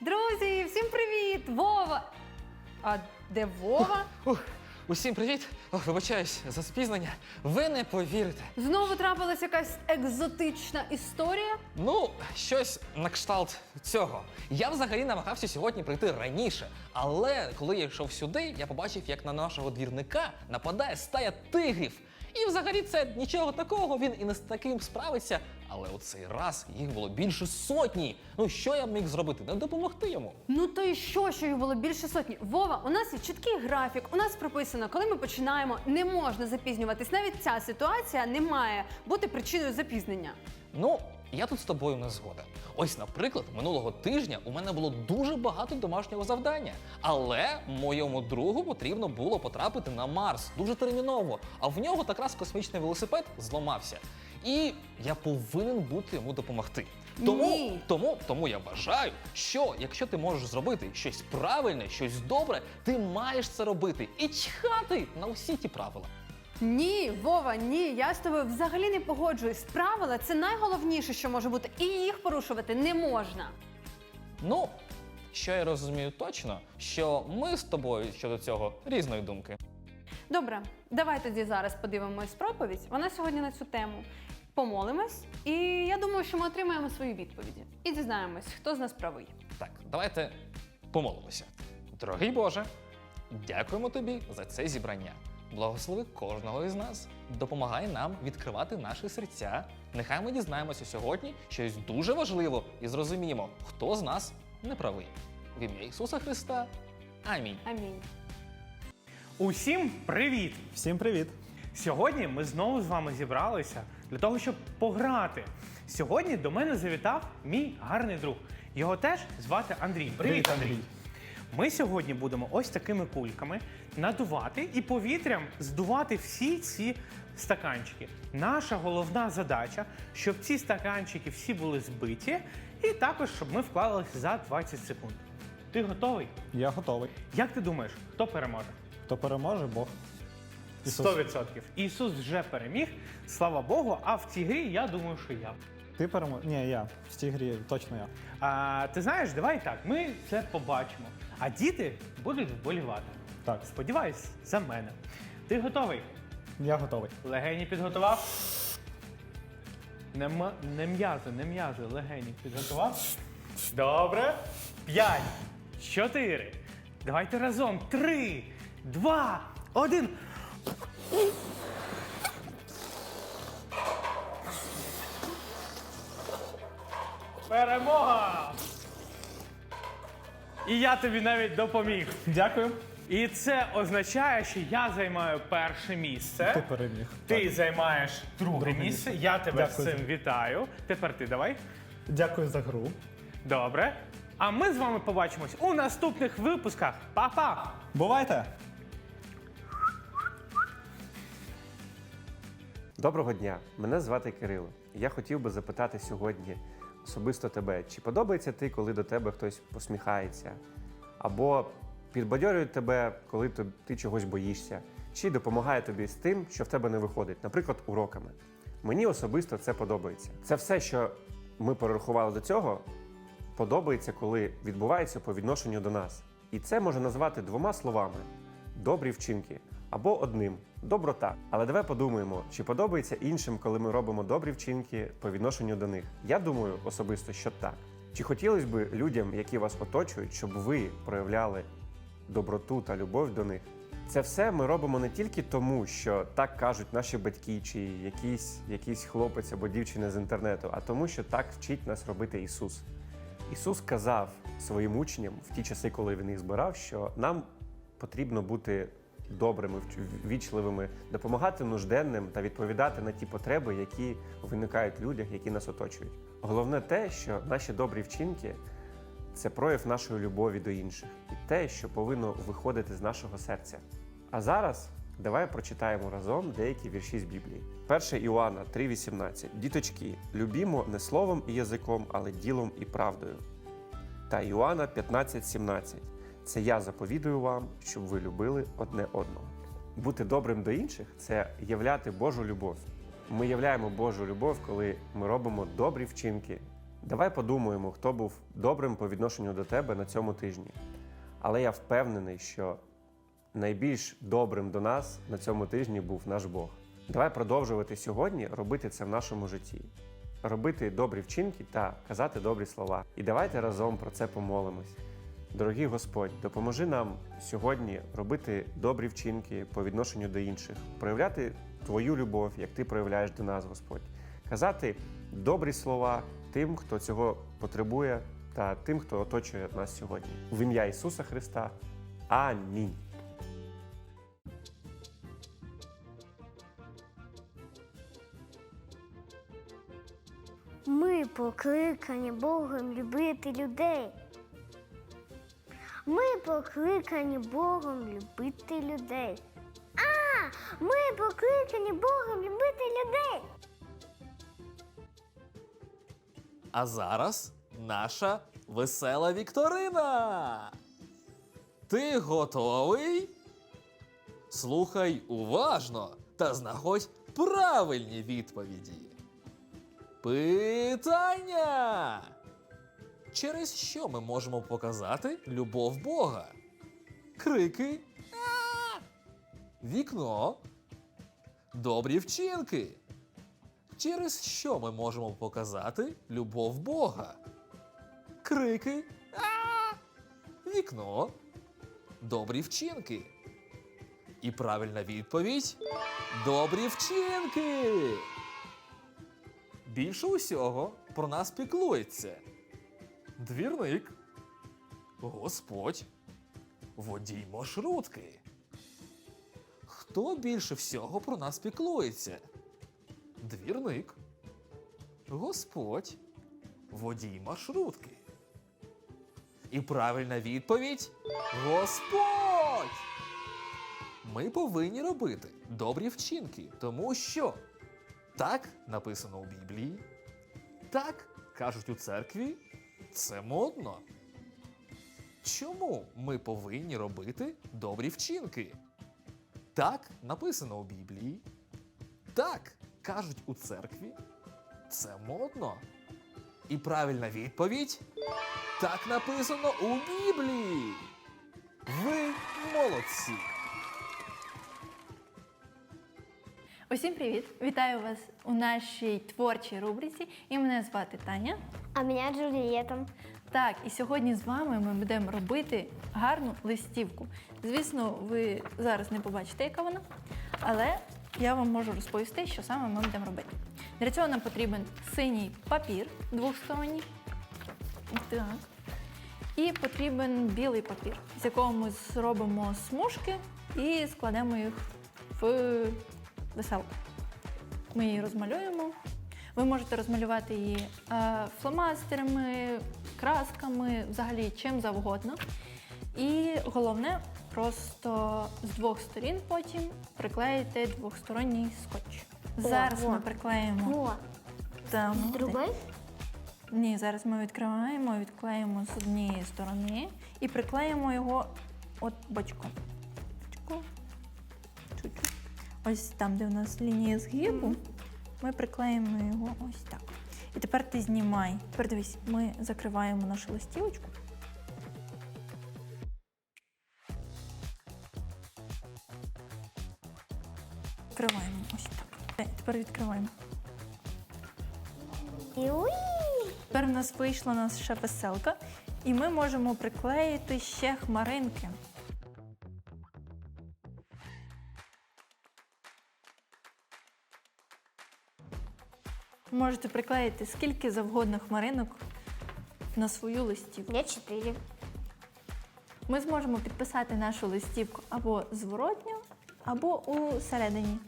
Друзі, всім привіт! Вова! А де Вова? Ух, усім привіт! Ох, вибачаюсь за спізнення. Ви не повірите. Знову трапилась якась екзотична історія. Ну, щось на кшталт цього. Я взагалі намагався сьогодні прийти раніше, але коли я йшов сюди, я побачив, як на нашого двірника нападає стая тигрів. І взагалі це нічого такого, він і не з таким справиться. Але у цей раз їх було більше сотні. Ну що я міг зробити? Не допомогти йому. Ну то й що, що їх було більше сотні? Вова, у нас є чіткий графік. У нас прописано, коли ми починаємо, не можна запізнюватись. Навіть ця ситуація не має бути причиною запізнення. Ну, я тут з тобою не згоден. Ось, наприклад, минулого тижня у мене було дуже багато домашнього завдання, але моєму другу потрібно було потрапити на Марс дуже терміново. А в нього якраз космічний велосипед зламався. І я повинен бути йому допомогти. Тому, Ні. тому, тому я вважаю, що якщо ти можеш зробити щось правильне, щось добре, ти маєш це робити і чхати на усі ті правила. Ні, Вова, ні, я з тобою взагалі не погоджуюсь. Правила це найголовніше, що може бути, і їх порушувати не можна. Ну, що я розумію точно, що ми з тобою щодо цього різної думки. Добре, давай тоді зараз подивимось проповідь. Вона сьогодні на цю тему. Помолимось, і я думаю, що ми отримаємо свої відповіді і дізнаємось, хто з нас правий. Так, давайте помолимося. Дорогий Боже, дякуємо тобі за це зібрання. Благослови кожного із нас, допомагай нам відкривати наші серця. Нехай ми дізнаємося сьогодні щось дуже важливо і зрозуміємо, хто з нас не правий. В ім'я Ісуса Христа. Амінь. Амінь. Усім привіт! Всім привіт! Сьогодні ми знову з вами зібралися для того, щоб пограти. Сьогодні до мене завітав мій гарний друг. Його теж звати Андрій. Привіт, Андрій. Ми сьогодні будемо ось такими кульками надувати і повітрям здувати всі ці стаканчики. Наша головна задача, щоб ці стаканчики всі були збиті, і також, щоб ми вклалися за 20 секунд. Ти готовий? Я готовий. Як ти думаєш, хто переможе? Хто переможе, Бог. Ісус. 100%. Ісус вже переміг, слава Богу. А в цій грі я думаю, що я. Ти переможеш? Ні, я. В цій грі точно я. А, ти знаєш, давай так, ми це побачимо. А діти будуть вболівати. Так, Сподіваюсь, за мене. Ти готовий? я готовий. Легені підготував? Не, м- не м'язи, не м'язи, легені підготував? Добре. П'ять, чотири. Давайте разом. Три, два, один. Перемога! І я тобі навіть допоміг. Дякую. І це означає, що я займаю перше місце. Ти переміг. Ти Так. займаєш друге, Друге місце. місце. Я тебе Дякую. з цим вітаю. Тепер ти давай. Дякую за гру. Добре. А ми з вами побачимось у наступних випусках. Па-па! Бувайте! Доброго дня, мене звати Кирило. Я хотів би запитати сьогодні особисто тебе, чи подобається ти, коли до тебе хтось посміхається, або підбадьорює тебе, коли ти, чогось боїшся, чи допомагає тобі з тим, що в тебе не виходить, наприклад, уроками. Мені особисто це подобається. Це все, що ми перерахували до цього, подобається, коли відбувається по відношенню до нас. І це можна назвати двома словами: добрі вчинки або одним доброта. Але давай подумаємо, чи подобається іншим, коли ми робимо добрі вчинки по відношенню до них. Я думаю особисто, що так. Чи хотілося б людям, які вас оточують, щоб ви проявляли доброту та любов до них? Це все ми робимо не тільки тому, що так кажуть наші батьки, чи якийсь, якийсь хлопець або дівчина з інтернету, а тому, що так вчить нас робити Ісус. Ісус казав своїм учням в ті часи, коли він їх збирав, що нам потрібно бути добрими, ввічливими, допомагати нужденним та відповідати на ті потреби, які виникають в людях, які нас оточують. Головне те, що наші добрі вчинки це прояв нашої любові до інших і те, що повинно виходити з нашого серця. А зараз давай прочитаємо разом деякі вірші з Біблії. 1 Іоанна 3,18. Діточки, любімо не словом і язиком, але ділом і правдою. Та Іоанна 15,17. Це я заповідую вам, щоб ви любили одне одного. Бути добрим до інших це являти Божу любов. Ми являємо Божу любов, коли ми робимо добрі вчинки Давай подумаємо, хто був добрим по відношенню до тебе на цьому тижні. Але я впевнений, що найбільш добрим до нас на цьому тижні був наш Бог. Давай продовжувати сьогодні робити це в нашому житті, робити добрі вчинки та казати добрі слова. І давайте разом про це помолимось. Дорогий Господь, допоможи нам сьогодні робити добрі вчинки по відношенню до інших, проявляти Твою любов, як Ти проявляєш до нас, Господь, казати добрі слова тим, хто цього потребує, та тим, хто оточує нас сьогодні. В ім'я Ісуса Христа. Амінь. Ми покликані Богом любити людей. Ми покликані Богом любити людей. А, ми покликані Богом любити людей. А зараз наша весела вікторина. Ти готовий? Слухай уважно та знаходь правильні відповіді. Питання. Через що ми можемо показати любов Бога? Крики. Вікно. Добрі вчинки. Через що ми можемо показати любов Бога? Крики. Вікно. Добрі вчинки. І правильна відповідь добрі вчинки. Більше усього про нас піклується. Двірник. Господь. Водій маршрутки. Хто більше всього про нас піклується? Двірник. Господь. Водій маршрутки. І правильна відповідь Господь. Ми повинні робити добрі вчинки, тому що так написано у Біблії, так кажуть у церкві, це модно. Чому ми повинні робити добрі вчинки? Так написано у Біблії, так кажуть у церкві, це модно. І правильна відповідь так написано у Біблії. Ви молодці! Усім привіт! Вітаю вас у нашій творчій рубриці. І мене звати Таня. А мене Джулієта. Так, і сьогодні з вами ми будемо робити гарну листівку. Звісно, ви зараз не побачите, яка вона, але я вам можу розповісти, що саме ми будемо робити. Для цього нам потрібен синій папір двосторонній. Так. І потрібен білий папір, з якого ми зробимо смужки і складемо їх в веселку. Ми її розмалюємо. Ви можете розмалювати її е, фломастерами, красками, взагалі чим завгодно. І головне, просто з двох сторін потім приклеїти двохсторонній скотч. Зараз о. ми приклеїмо О, другої? Ні, зараз ми відкриваємо, відклеїмо з однієї сторони і приклеїмо його от. Бочком. Ось там, де у нас лінія згибу, ми приклеїмо його ось так. І тепер ти знімай. Тепер дивись, ми закриваємо нашу листівочку. Відкриваємо ось так. Е, Тепер відкриваємо. Тепер у нас вийшла наша веселка, і ми можемо приклеїти ще хмаринки. Можете приклеїти скільки завгодно хмаринок на свою листівку. Я чотири. Ми зможемо підписати нашу листівку або зворотньо, або у середині.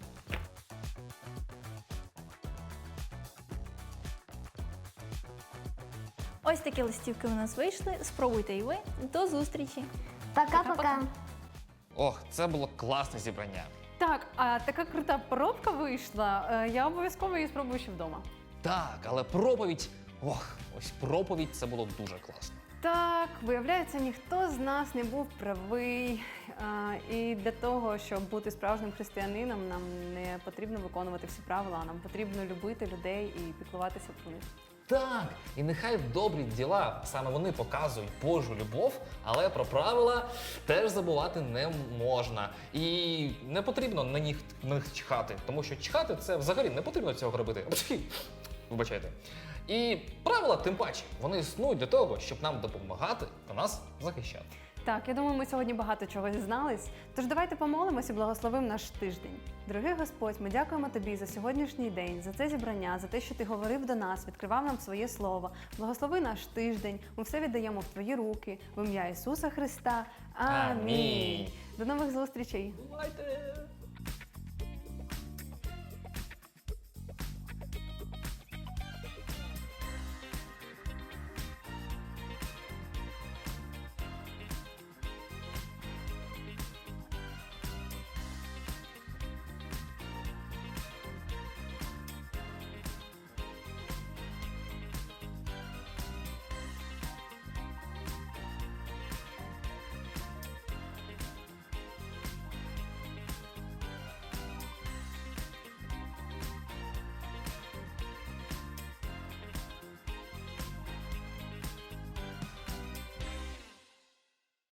Ось такі листівки у нас вийшли. Спробуйте і ви. До зустрічі! Пока-пока. Ох, це було класне зібрання. Так, а така крута поробка вийшла. Е, Я обов'язково її спробую ще вдома. Так, але проповідь. Ох, ось проповідь це було дуже класно. Так, виявляється, ніхто з нас не був правий. А, І для того, щоб бути справжнім християнином, нам не потрібно виконувати всі правила, а нам потрібно любити людей і піклуватися про них. Так, і нехай добрі діла саме вони показують Божу любов, але про правила теж забувати не можна. І не потрібно на них, на них чхати, тому що чхати це взагалі не потрібно цього робити. Вибачайте. І правила, тим паче, вони існують для того, щоб нам допомагати та нас захищати. Так, я думаю, ми сьогодні багато чого дізнались. Тож давайте помолимось і благословимо наш тиждень. Дорогий Господь, ми дякуємо тобі за сьогоднішній день, за це зібрання, за те, що ти говорив до нас, відкривав нам своє слово. Благослови наш тиждень. Ми все віддаємо в твої руки. В ім'я Ісуса Христа. Амінь. Амінь. До нових зустрічей. Бувайте!